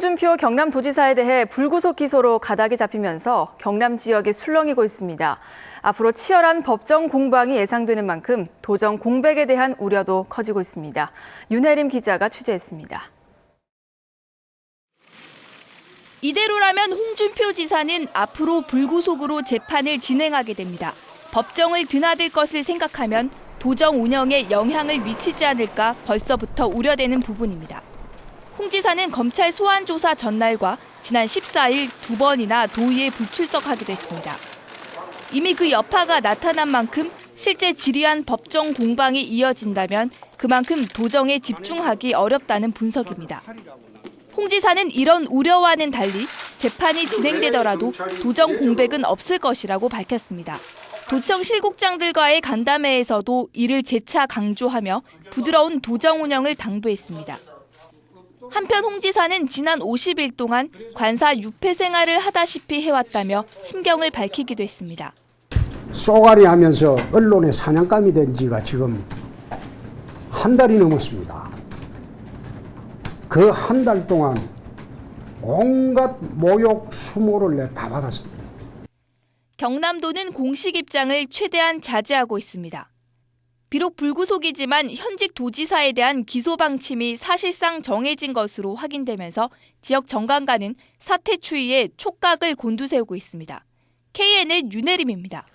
홍준표 경남도지사에 대해 불구속 기소로 가닥이 잡히면서 경남 지역이 술렁이고 있습니다. 앞으로 치열한 법정 공방이 예상되는 만큼 도정 공백에 대한 우려도 커지고 있습니다. 윤혜림 기자가 취재했습니다. 이대로라면 홍준표 지사는 앞으로 불구속으로 재판을 진행하게 됩니다. 법정을 드나들 것을 생각하면 도정 운영에 영향을 미치지 않을까 벌써부터 우려되는 부분입니다. 홍 지사는 검찰 소환 조사 전날과 지난 14일 두 번이나 도의에 불출석하기도 했습니다. 이미 그 여파가 나타난 만큼 실제 지리한 법정 공방이 이어진다면 그만큼 도정에 집중하기 어렵다는 분석입니다. 홍 지사는 이런 우려와는 달리 재판이 진행되더라도 도정 공백은 없을 것이라고 밝혔습니다. 도청 실국장들과의 간담회에서도 이를 재차 강조하며 부드러운 도정 운영을 당부했습니다. 한편 홍 지사는 지난 50일 동안 관사 유폐 생활을 하다시피 해왔다며 심경을 밝히기도 했습니다. 쏘가리 하면서 언론의 사냥감이 된 지가 지금 한 달이 넘었습니다. 그 한 달 동안 온갖 모욕, 수모를 내다 받았습니다. 경남도는 공식 입장을 최대한 자제하고 있습니다. 비록 불구속이지만 현직 도지사에 대한 기소 방침이 사실상 정해진 것으로 확인되면서 지역 정강가는 사퇴 추이에 촉각을 곤두세우고 있습니다. KNN 윤혜림입니다.